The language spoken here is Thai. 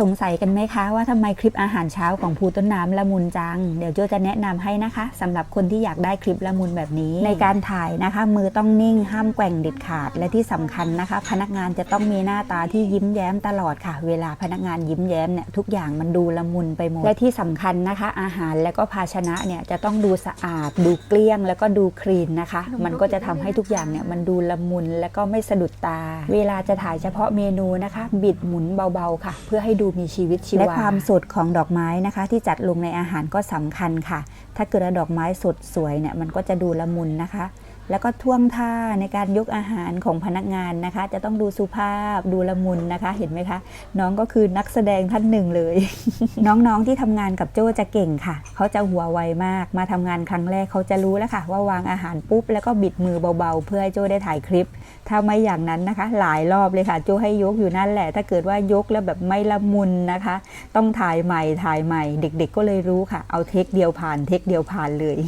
สงสัยกันไหมคะว่าทำไมคลิปอาหารเช้าของภูต้นน้ำละมุนจัง เดี๋ยวโจจะแนะนำให้นะคะสำหรับคนที่อยากได้คลิปละมุนแบบนี้ ในการถ่ายนะคะ มือต้องนิ่งห้ามแกว่งเด็ดขาด และที่สำคัญนะคะ พนักงานจะต้องมีหน้าตาที่ยิ้มแย้มตลอดค่ะ เวลาพนักงานยิ้มแย้มเนี่ยทุกอย่างมันดูละมุนไปหมด และที่สำคัญนะคะ อาหารและก็ภาชนะเนี่ยจะต้องดูสะอาด ดูเกลี้ยง แล้วก็ดูคลีนนะคะ มันก็จะทำให้ทุกอย่างเนี่ยมันดูละมุนและก็ไม่สะดุดตา เวลาจะถ่ายเฉพาะเมนูนะคะ บิดหมุนเบาๆค่ะ เพื่อให้ดูมีชีวิตชีวาและความสดของดอกไม้นะคะ ที่จัดลงในอาหารก็สำคัญค่ะ ถ้าเกิดดอกไม้สดสวยเนี่ยมันก็จะดูละมุนนะคะ แล้วก็ท่วงท่าในการยกอาหารของพนักงานนะคะ จะต้องดูสุภาพดูละมุนนะคะ เห็นไหมคะ น้องก็คือนักแสดงท่านหนึ่งเลย น้องๆที่ทำงานกับโจ้จะเก่งค่ะ เขาจะหัวไวมาก มาทำงานครั้งแรกเขาจะรู้แล้วค่ะ ว่าวางอาหารปุ๊บแล้วก็บิดมือเบาๆ เพื่อให้โจ้ได้ถ่ายคลิป ถ้าไม่อย่างนั้นนะคะ หลายรอบเลยค่ะ โจ้ให้ยกอยู่นั่นแหละ ถ้าเกิดว่ายกแล้วแบบไม่ละมุนนะคะ ต้องถ่ายใหม่ถ่ายใหม่ เด็ก ๆ ก็เลยรู้ค่ะ เอาเทคเดียวผ่านเทคเดียวผ่านเลย